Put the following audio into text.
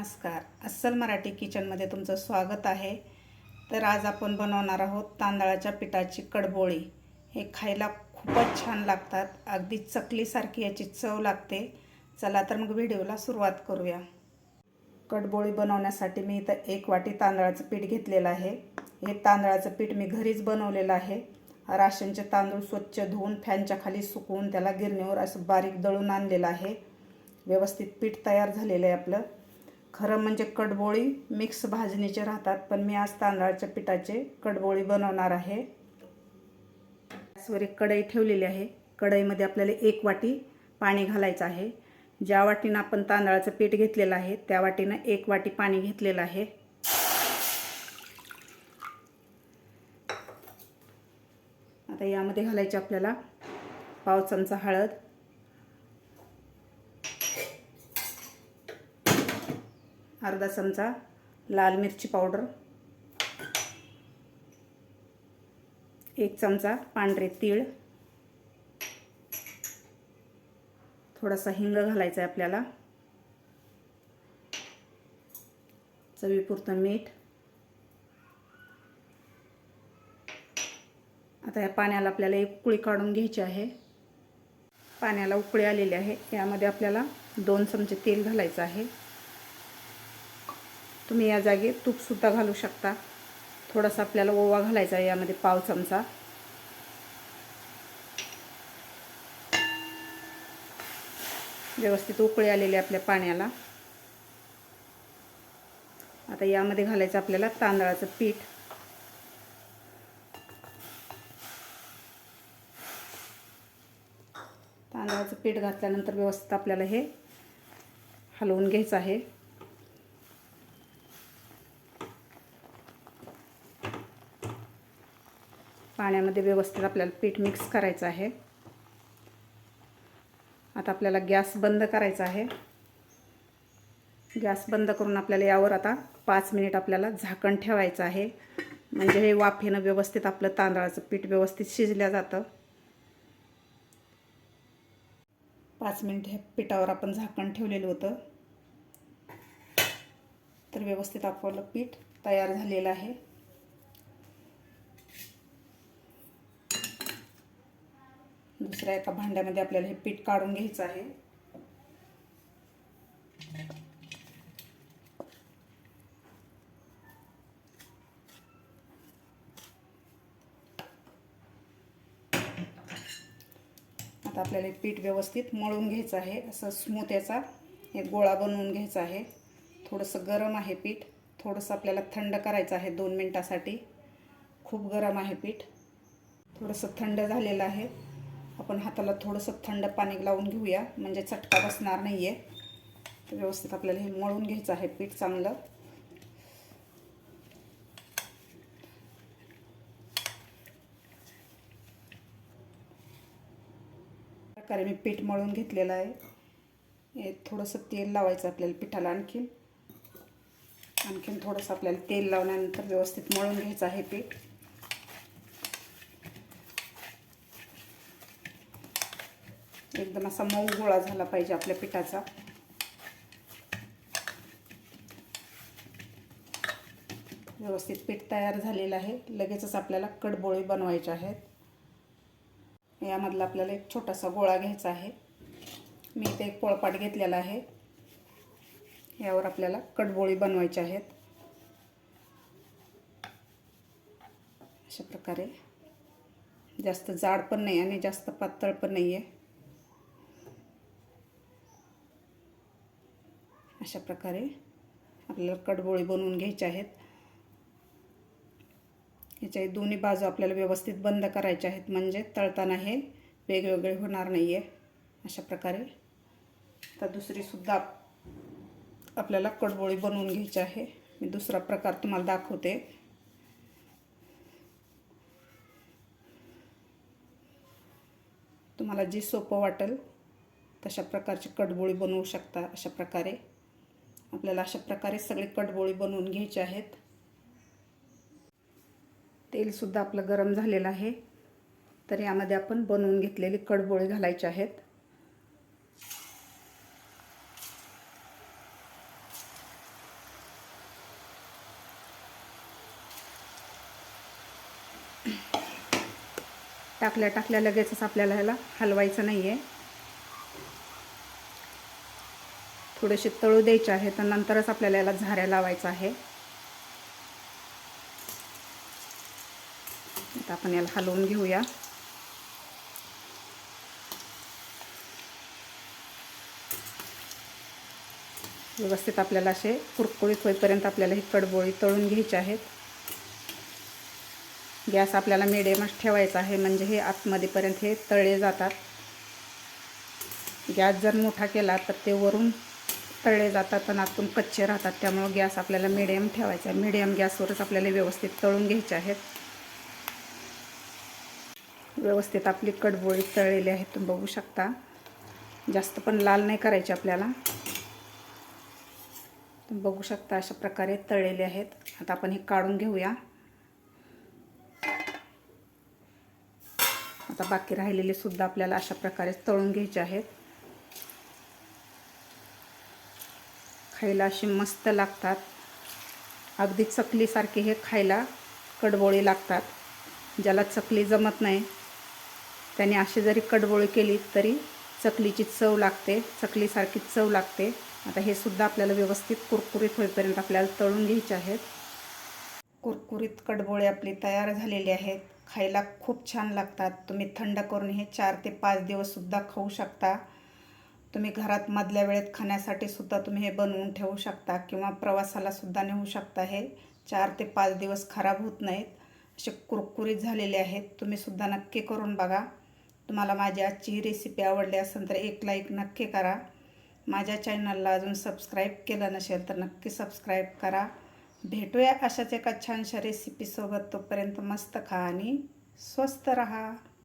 नमस्कार. अस्सल मराठी किचनमध्ये तुमचं स्वागत आहे. तर आज आपण बनवणार आहोत तांदळाच्या पिठाची कडबोळी. हे खायला खूपच छान लागतात. अगदी चकलीसारखी याची चव लागते. चला तर मग व्हिडिओला सुरुवात करूया. कडबोळी बनवण्यासाठी मी इथं एक वाटी तांदळाचं पीठ घेतलेलं आहे. हे तांदळाचं पीठ मी घरीच बनवलेलं आहे. राशनचे तांदूळ स्वच्छ धुवून फॅनच्या खाली सुकवून त्याला गिरणीवर असं बारीक दळून आणलेलं आहे. व्यवस्थित पीठ तयार झालेलं आहे आपलं. खरं म्हणजे कडबोळी मिक्स भाजणीचे राहतात पण मी आज तांदळाच्या पिठाचे कडबोळी बनवणार आहे. गॅसवर एक कढई ठेवलेली आहे. कढईमध्ये आपल्याला एक वाटी पाणी घालायचं आहे. ज्या वाटीनं आपण तांदळाचं पीठ घेतलेलं आहे त्या वाटीनं एक वाटी पाणी घेतलेलं आहे. आता यामध्ये घालायची आपल्याला पाव चमचा हळद अर्धा चमचा लाल मिरची पावडर. एक चमचा पांढरे तीळ. थोडासा हिंग घालायचा आहे आपल्याला. चवीपुरतं मीठ. आता या पाण्याला आपल्याला एक उकळी काढून घ्यायची आहे. पाण्याला उकळी आलेली आहे. यामध्ये आपल्याला दोन चमचे तेल घालायचं आहे. तुम्ही या जागी तूपसुद्धा घालू शकता. थोडासा आपल्याला ओवा घालायचा आहे यामध्ये पाव चमचा. व्यवस्थित उकळी आलेली आपल्या पाण्याला. आता यामध्ये घालायचं आपल्याला तांदळाचं पीठ. तांदळाचं पीठ घातल्यानंतर व्यवस्थित आपल्याला हे हलवून घ्यायचं आहे. पाण्यामध्ये व्यवस्थित आपल्याला पीठ मिक्स करायचं आहे. आता आपल्याला गॅस बंद करायचा आहे. गॅस बंद करून आपल्याला यावर आता पाच मिनिट आपल्याला झाकण ठेवायचं आहे. म्हणजे हे वाफेनं व्यवस्थित आपलं तांदळाचं पीठ व्यवस्थित शिजल्या जातं. पाच मिनिट हे पिठावर आपण झाकण ठेवलेलं होतं. तर व्यवस्थित आपलं पीठ तयार झालेलं आहे. दुसऱ्या एका भांड्यामध्ये आपल्याला हे पीठ काढून घ्यायचं आहे. आता आपल्याला हे पीठ व्यवस्थित मळून घ्यायचं आहे. असं स्मूथ याचा एक गोळा बनवून घ्यायचा आहे. थोडंसं गरम आहे पीठ. थोडंसं आपल्याला थंड करायचं आहे दोन मिनटासाठी. खूप गरम आहे पीठ. थोडंसं थंड झालेलं आहे. आपण हाताला थोडंसं थंड पाणी लावून घेऊया. म्हणजे चटका बसणार नाही आहे तर व्यवस्थित आपल्याला हे मळून घ्यायचं आहे पीठ चांगलं. प्रकारे मी पीठ मळून घेतलेलं आहे. हे थोडंसं तेल लावायचं आपल्याला पिठाला आणखीन. आणखीन थोडंसं आपल्याला तेल लावल्यानंतर व्यवस्थित मळून घ्यायचं आहे पीठ. एकदम असा मऊ गोळा झाला पाहिजे आपल्या पिठाचा. व्यवस्थित पीठ तयार झालेलं आहे. लगेचच आपल्याला कडबोळी बनवायच्या आहेत. यामधला आपल्याला एक छोटासा गोळा घ्यायचा आहे. मी इथे एक पोळपाट घेतलेला आहे. यावर आपल्याला कडबोळी बनवायच्या आहेत. अशा प्रकारे. जास्त जाड पण नाही आणि जास्त पातळ पण नाही आहे अशा प्रकारे आपल्याला कडबोळे बनवून घ्यायचे आहेत. ह्याच्या दोन्ही बाजू आपल्याला व्यवस्थित बंद करायच्या आहेत. म्हणजे तळताना हे वेगवेगळे होणार नाही आहे अशा प्रकारे तर दुसरीसुद्धा आपल्याला कडबोळी बनवून घ्यायची आहे. मी दुसरा प्रकार तुम्हाला दाखवते. तुम्हाला जी सोपं वाटेल तशा प्रकारची कडबोळी बनवू शकता अशा प्रकारे आपल्याला अशा प्रकारे सगळे कडबोळी बनवून घ्यायचे आहेत. तेलसुद्धा आपलं गरम झालेलं आहे. तर यामध्ये आपण बनवून घेतलेली कडबोळी घालायचे आहेत. टाकल्या टाकल्या लगेचच आपल्याला ह्याला हलवायचं नाही आहे थोडेसे तळू द्यायचे आहेत तर नंतरच आपल्याला याला झाऱ्या लावायचं आहे. आता आपण याला हलवून घेऊया. व्यवस्थित आपल्याला असे कुरकुळीत होईपर्यंत आपल्याला ही कडबोळी तळून घ्यायची आहेत. गॅस आपल्याला मिडियमच ठेवायचा आहे म्हणजे हे आतमध्येपर्यंत हे तळले जातात. गॅस जर मोठा केला तर ते वरून तळले जातात आणि आतून कच्चे राहतात. त्यामुळं गॅस आपल्याला मिडियम ठेवायचा आहे. मिडियम गॅसवरच आपल्याला व्यवस्थित तळून घ्यायचे आहेत. व्यवस्थित आपली कडबोळी तळलेली आहे तुम्ही बघू शकता. जास्त पण लाल नाही करायची आपल्याला. तुम्ही बघू शकता अशा प्रकारे तळलेले आहेत. आता आपण हे काढून घेऊया. आता बाकी राहिलेले सुद्धा आपल्याला अशा प्रकारे तळून घ्यायचे आहेत. खायला अशी मस्त लागतात. अगदी चकलीसारखे हे खायला कडबोळी लागतात. ज्याला चकली जमत नाही. त्याने अशी जरी कडबोळी केली तरी चकलीची चव लागते चकलीसारखी चव लागते. आता हे सुद्धा आपल्याला व्यवस्थित कुरकुरीत होईपर्यंत आपल्याला तळून घ्यायचे आहेत. कुरकुरीत कडबोळे आपली तयार झालेली आहेत. खायला खूप छान लागतात. तुम्ही थंड करून हे चार ते पाच दिवससुद्धा खाऊ शकता. तुम्ही घरात मधल्या वेळेत खाण्यासाठी सुद्धा तुम्ही हे बनवून ठेवू शकता किंवा प्रवासाला सुद्धा नेऊ शकता. हे चार ते पाच दिवस खराब होत नाहीत. असे कुरकुरीत झालेले आहेत. तुम्ही सुद्धा नक्की करून बघा. तुम्हाला माझी आजची ही रेसिपी आवडली असेल तर एक लाईक नक्की करा. माझ्या चॅनलला अजून सबस्क्राईब केलं नसेल तर नक्की सबस्क्राईब करा. भेटूया अशाच एका छानशा रेसिपीसोबत तोपर्यंत मस्त खा आणि स्वस्त रहा.